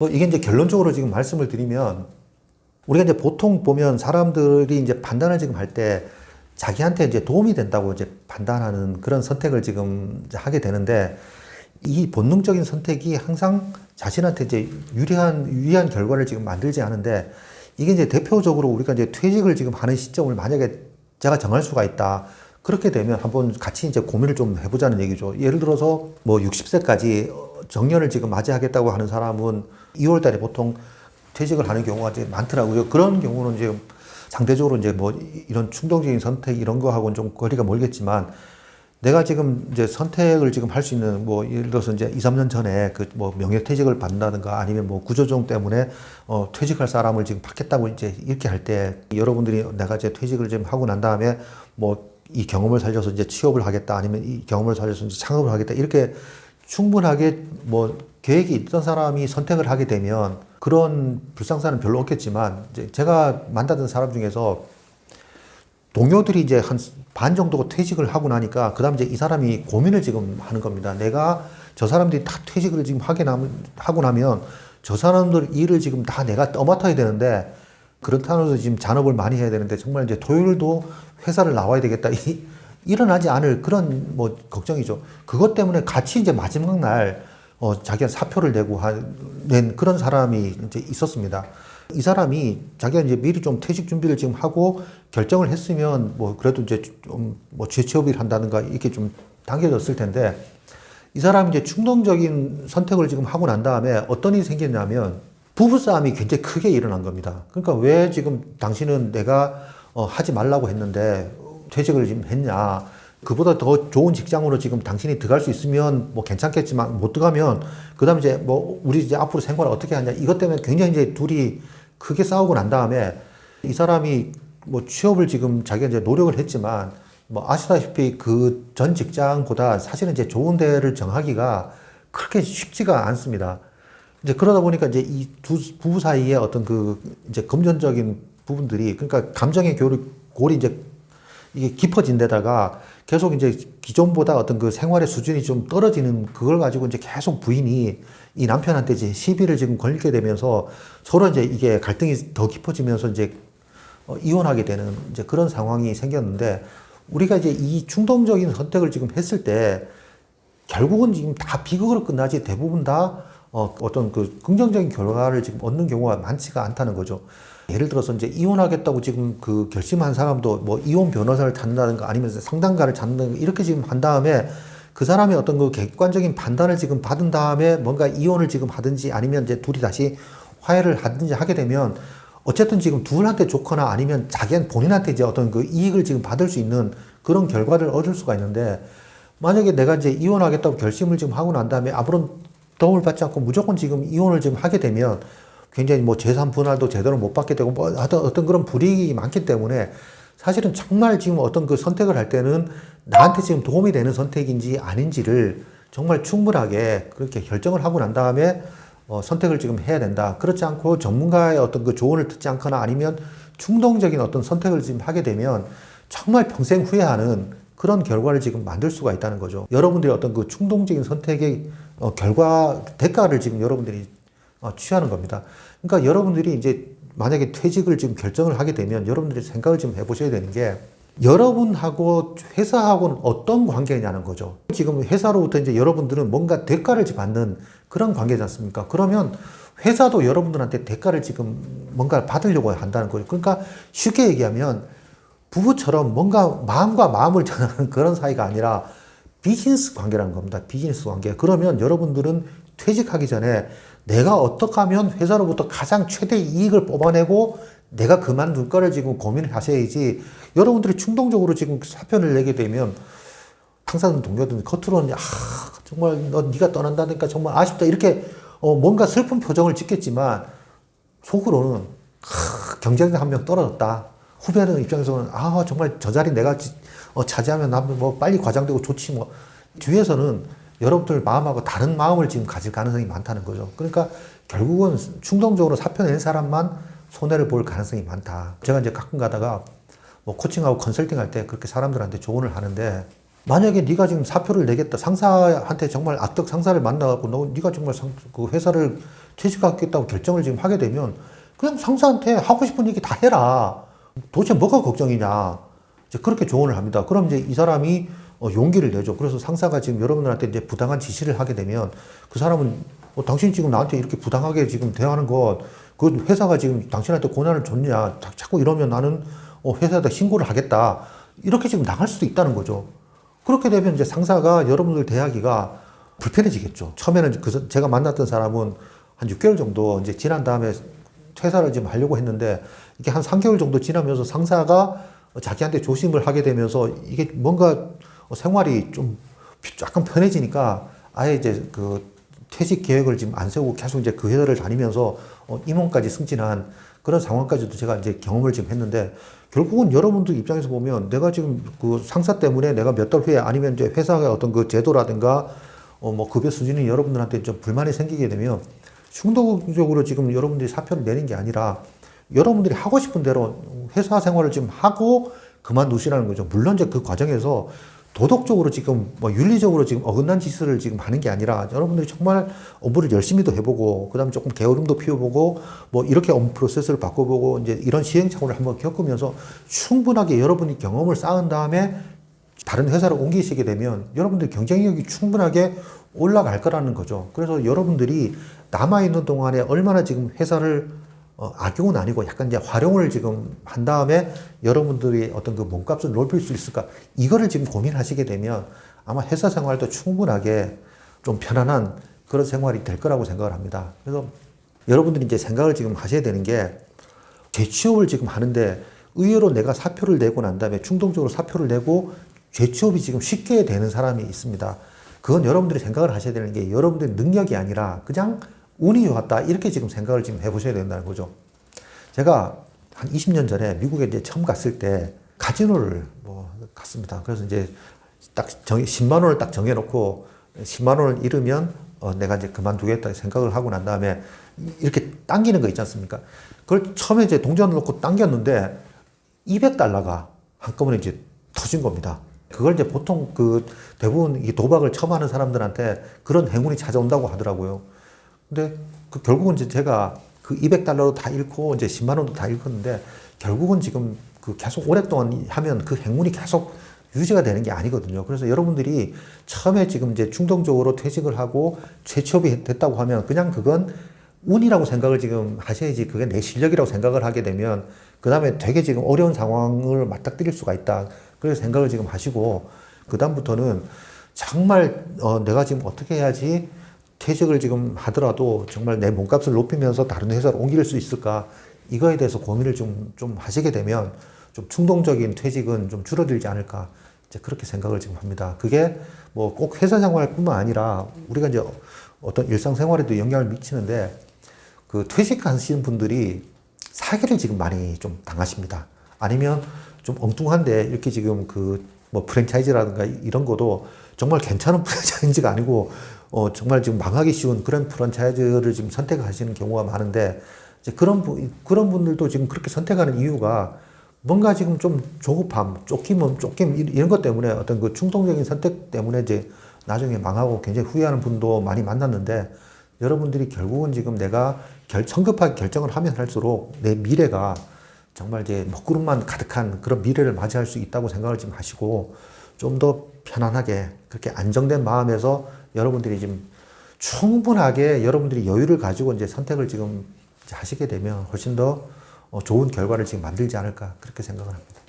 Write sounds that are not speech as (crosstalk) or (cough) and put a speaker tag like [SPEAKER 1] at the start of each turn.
[SPEAKER 1] 뭐 이게 이제 결론적으로 지금 말씀을 드리면 우리가 이제 보통 보면 사람들이 이제 판단을 지금 할 때 자기한테 이제 도움이 된다고 이제 판단하는 그런 선택을 지금 하게 되는데 이 본능적인 선택이 항상 자신한테 이제 유리한 유리한 결과를 지금 만들지 않은데 이게 이제 대표적으로 우리가 이제 퇴직을 지금 하는 시점을 만약에 제가 정할 수가 있다. 그렇게 되면 한번 같이 이제 고민을 좀 해보자는 얘기죠. 예를 들어서 뭐 60세까지 정년을 지금 맞이하겠다고 하는 사람은 2월 달에 보통 퇴직을 하는 경우가 이제 많더라고요. 그런 경우는 이제 상대적으로 이제 뭐 이런 충동적인 선택 이런 거하고는 좀 거리가 멀겠지만 내가 지금 이제 선택을 지금 할 수 있는 뭐 예를 들어서 이제 2, 3년 전에 그 뭐 명예퇴직을 받는다든가 아니면 뭐 구조조정 때문에 어 퇴직할 사람을 지금 받겠다고 이제 이렇게 할 때 여러분들이 내가 이제 퇴직을 좀 하고 난 다음에 뭐 이 경험을 살려서 이제 취업을 하겠다 아니면 이 경험을 살려서 이제 창업을 하겠다 이렇게 충분하게 뭐 계획이 있던 사람이 선택을 하게 되면 그런 불상사는 별로 없겠지만 이제 제가 만나던 사람 중에서 동료들이 이제 한 반 정도가 퇴직을 하고 나니까 그다음 이제 이 사람이 고민을 지금 하는 겁니다. 내가 저 사람들이 다 퇴직을 지금 하게 남, 하고 나면 저 사람들 일을 지금 다 내가 떠맡아야 되는데 그렇다고 해서 지금 잔업을 많이 해야 되는데 정말 이제 토요일도 회사를 나와야 되겠다. 이, 일어나지 않을 그런 뭐 걱정이죠. 그것 때문에 같이 이제 마지막 날 어, 자기가 사표를 내고 한, 낸 그런 사람이 이제 있었습니다. 이 사람이 자기가 이제 미리 좀 퇴직 준비를 지금 하고 결정을 했으면 뭐 그래도 이제 좀뭐 재취업을 한다든가 이렇게 좀 당겨졌을 텐데 이 사람이 이제 충동적인 선택을 지금 하고 난 다음에 어떤 일이 생겼냐면 부부싸움이 굉장히 크게 일어난 겁니다. 그러니까 왜 지금 당신은 내가 어, 하지 말라고 했는데 퇴직을 지금 했냐. 그보다 더 좋은 직장으로 지금 당신이 들어갈 수 있으면 뭐 괜찮겠지만 못 들어가면 그 다음에 이제 뭐 우리 이제 앞으로 생활을 어떻게 하냐. 이것 때문에 굉장히 이제 둘이 크게 싸우고 난 다음에 이 사람이 뭐 취업을 지금 자기가 이제 노력을 했지만 뭐 아시다시피 그 전 직장보다 사실은 이제 좋은 데를 정하기가 그렇게 쉽지가 않습니다. 이제 그러다 보니까 이제 이 두 부부 사이에 어떤 그 이제 금전적인 부분들이 그러니까 감정의 교류 골이 이제 이게 깊어진 데다가 계속 이제 기존보다 어떤 그 생활의 수준이 좀 떨어지는 그걸 가지고 이제 계속 부인이 이 남편한테 이제 시비를 지금 걸게 되면서 서로 이제 이게 갈등이 더 깊어지면서 이제 어, 이혼하게 되는 이제 그런 상황이 생겼는데 우리가 이제 이 충동적인 선택을 지금 했을 때 결국은 지금 다 비극으로 끝나지 대부분 다 어, 어떤 그 긍정적인 결과를 지금 얻는 경우가 많지가 않다는 거죠. 예를 들어서 이제 이혼하겠다고 지금 그 결심한 사람도 뭐 이혼 변호사를 찾는다든가 아니면 상담가를 찾는다든가 이렇게 지금 한 다음에 그 사람의 어떤 그 객관적인 판단을 지금 받은 다음에 뭔가 이혼을 지금 하든지 아니면 이제 둘이 다시 화해를 하든지 하게 되면 어쨌든 지금 둘한테 좋거나 아니면 자기한 본인한테 이제 어떤 그 이익을 지금 받을 수 있는 그런 결과를 얻을 수가 있는데 만약에 내가 이제 이혼하겠다고 결심을 지금 하고 난 다음에 아무런 도움을 받지 않고 무조건 지금 이혼을 지금 하게 되면 굉장히 뭐 재산 분할도 제대로 못 받게 되고 뭐 어떤 어떤 그런 불이익이 많기 때문에 사실은 정말 지금 어떤 그 선택을 할 때는 나한테 지금 도움이 되는 선택인지 아닌지를 정말 충분하게 그렇게 결정을 하고 난 다음에 어, 선택을 지금 해야 된다. 그렇지 않고 전문가의 어떤 그 조언을 듣지 않거나 아니면 충동적인 어떤 선택을 지금 하게 되면 정말 평생 후회하는 그런 결과를 지금 만들 수가 있다는 거죠. 여러분들이 어떤 그 충동적인 선택의 어, 결과, 대가를 지금 여러분들이 어, 취하는 겁니다. 그러니까 여러분들이 이제 만약에 퇴직을 지금 결정을 하게 되면 여러분들이 생각을 좀 해보셔야 되는 게 여러분하고 회사하고는 어떤 관계냐는 거죠. 지금 회사로부터 이제 여러분들은 뭔가 대가를 받는 그런 관계지 않습니까? 그러면 회사도 여러분들한테 대가를 지금 뭔가 받으려고 한다는 거죠. 그러니까 쉽게 얘기하면 부부처럼 뭔가 마음과 마음을 전하는 (laughs) 그런 사이가 아니라 비즈니스 관계라는 겁니다. 비즈니스 관계. 그러면 여러분들은 퇴직하기 전에 내가 어떻게 하면 회사로부터 가장 최대 이익을 뽑아내고 내가 그만둘 거를 지금 고민을 하셔야지 여러분들이 충동적으로 지금 사표를 내게 되면 항상 동료들 겉으로는 아 정말 너 네가 떠난다니까 정말 아쉽다 이렇게 어, 뭔가 슬픈 표정을 짓겠지만 속으로는 아, 경쟁자 한 명 떨어졌다 후배들 입장에서는 아 정말 저 자리 내가 어, 차지하면 나뭐 빨리 과장되고 좋지 뭐 뒤에서는 여러분들 마음하고 다른 마음을 지금 가질 가능성이 많다는 거죠. 그러니까 결국은 충동적으로 사표 낸 사람만 손해를 볼 가능성이 많다. 제가 이제 가끔 가다가 뭐 코칭하고 컨설팅 할 때 그렇게 사람들한테 조언을 하는데 만약에 네가 지금 사표를 내겠다 상사한테 정말 악덕 상사를 만나갖고 너 네가 정말 상, 그 회사를 퇴직하겠다고 결정을 지금 하게 되면 그냥 상사한테 하고 싶은 얘기 다 해라 도대체 뭐가 걱정이냐. 이제 그렇게 조언을 합니다. 그럼 이제 이 사람이 어, 용기를 내죠. 그래서 상사가 지금 여러분들한테 이제 부당한 지시를 하게 되면 그 사람은 어, 당신 지금 나한테 이렇게 부당하게 지금 대하는 것 그 회사가 지금 당신한테 고난을 줬냐. 자- 자꾸 이러면 나는 어, 회사에다 신고를 하겠다. 이렇게 지금 나갈 수도 있다는 거죠. 그렇게 되면 이제 상사가 여러분들 대하기가 불편해지겠죠. 처음에는 그, 제가 만났던 사람은 한 6개월 정도 이제 지난 다음에 퇴사를 지금 하려고 했는데 이게 한 3개월 정도 지나면서 상사가 자기한테 조심을 하게 되면서 이게 뭔가 생활이 좀 약간 편해지니까 아예 이제 그 퇴직 계획을 지금 안 세우고 계속 이제 그 회사를 다니면서 어, 임원까지 승진한 그런 상황까지도 제가 이제 경험을 지금 했는데 결국은 여러분들 입장에서 보면 내가 지금 그 상사 때문에 내가 몇 달 후에 아니면 이제 회사의 어떤 그 제도라든가 어 뭐 급여 수준이 여러분들한테 좀 불만이 생기게 되면 충동적으로 지금 여러분들이 사표를 내는 게 아니라 여러분들이 하고 싶은 대로 회사 생활을 지금 하고 그만두시라는 거죠. 물론 이제 그 과정에서 도덕적으로 지금 뭐 윤리적으로 지금 어긋난 짓을 지금 하는 게 아니라 여러분들이 정말 업무를 열심히도 해보고 그다음에 조금 게으름도 피워보고 뭐 이렇게 업무 프로세스를 바꿔보고 이제 이런 시행착오를 한번 겪으면서 충분하게 여러분이 경험을 쌓은 다음에 다른 회사를 옮기시게 되면 여러분들 경쟁력이 충분하게 올라갈 거라는 거죠. 그래서 여러분들이 남아 있는 동안에 얼마나 지금 회사를 어, 악용은 아니고 약간 이제 활용을 지금 한 다음에 여러분들이 어떤 그 몸값을 높일 수 있을까 이거를 지금 고민하시게 되면 아마 회사 생활도 충분하게 좀 편안한 그런 생활이 될 거라고 생각을 합니다. 그래서 여러분들이 이제 생각을 지금 하셔야 되는 게 재취업을 지금 하는데 의외로 내가 사표를 내고 난 다음에 충동적으로 사표를 내고 재취업이 지금 쉽게 되는 사람이 있습니다. 그건 여러분들이 생각을 하셔야 되는 게 여러분들의 능력이 아니라 그냥 운이 좋았다 이렇게 지금 생각을 지금 해보셔야 된다는 거죠. 제가 한 20년 전에 미국에 이제 처음 갔을 때 카지노를 뭐 갔습니다. 그래서 이제 딱 정, 10만 원을 딱 정해놓고 10만 원을 잃으면 어, 내가 이제 그만두겠다 생각을 하고 난 다음에 이렇게 당기는 거 있지 않습니까? 그걸 처음에 이제 동전을 놓고 당겼는데 200달러가 한꺼번에 이제 터진 겁니다. 그걸 이제 보통 그 대부분 이 도박을 처음 하는 사람들한테 그런 행운이 찾아온다고 하더라고요. 근데 그 결국은 이제 제가 그 200달러로 다 잃고 이제 10만 원도 다 잃었는데 결국은 지금 그 계속 오랫동안 하면 그 행운이 계속 유지가 되는 게 아니거든요. 그래서 여러분들이 처음에 지금 이제 충동적으로 퇴직을 하고 재취업이 됐다고 하면 그냥 그건 운이라고 생각을 지금 하셔야지 그게 내 실력이라고 생각을 하게 되면 그 다음에 되게 지금 어려운 상황을 맞닥뜨릴 수가 있다. 그래서 생각을 지금 하시고 그 다음부터는 정말 어, 내가 지금 어떻게 해야지 퇴직을 지금 하더라도 정말 내 몸값을 높이면서 다른 회사로 옮길 수 있을까 이거에 대해서 고민을 좀, 좀 하시게 되면 좀 충동적인 퇴직은 좀 줄어들지 않을까 이제 그렇게 생각을 지금 합니다. 그게 뭐 꼭 회사 생활뿐만 아니라 우리가 이제 어떤 일상생활에도 영향을 미치는데 그 퇴직하시는 분들이 사기를 지금 많이 좀 당하십니다. 아니면 좀 엉뚱한데 이렇게 지금 그 뭐 프랜차이즈라든가 이런 것도 정말 괜찮은 (laughs) 프랜차이즈가 아니고 어 정말 지금 망하기 쉬운 그런 프랜차이즈를 지금 선택하시는 경우가 많은데 이제 그런 분 그런 분들도 지금 그렇게 선택하는 이유가 뭔가 지금 좀 조급함, 쫓김은 쫓김 이런 것 때문에 어떤 그 충동적인 선택 때문에 이제 나중에 망하고 굉장히 후회하는 분도 많이 만났는데 여러분들이 결국은 지금 내가 결, 성급하게 결정을 하면 할수록 내 미래가 정말 이제 먹구름만 가득한 그런 미래를 맞이할 수 있다고 생각을 지금 하시고 좀 더 편안하게 그렇게 안정된 마음에서 여러분들이 지금 충분하게 여러분들이 여유를 가지고 이제 선택을 지금 하시게 되면 훨씬 더 어, 좋은 결과를 지금 만들지 않을까 그렇게 생각을 합니다.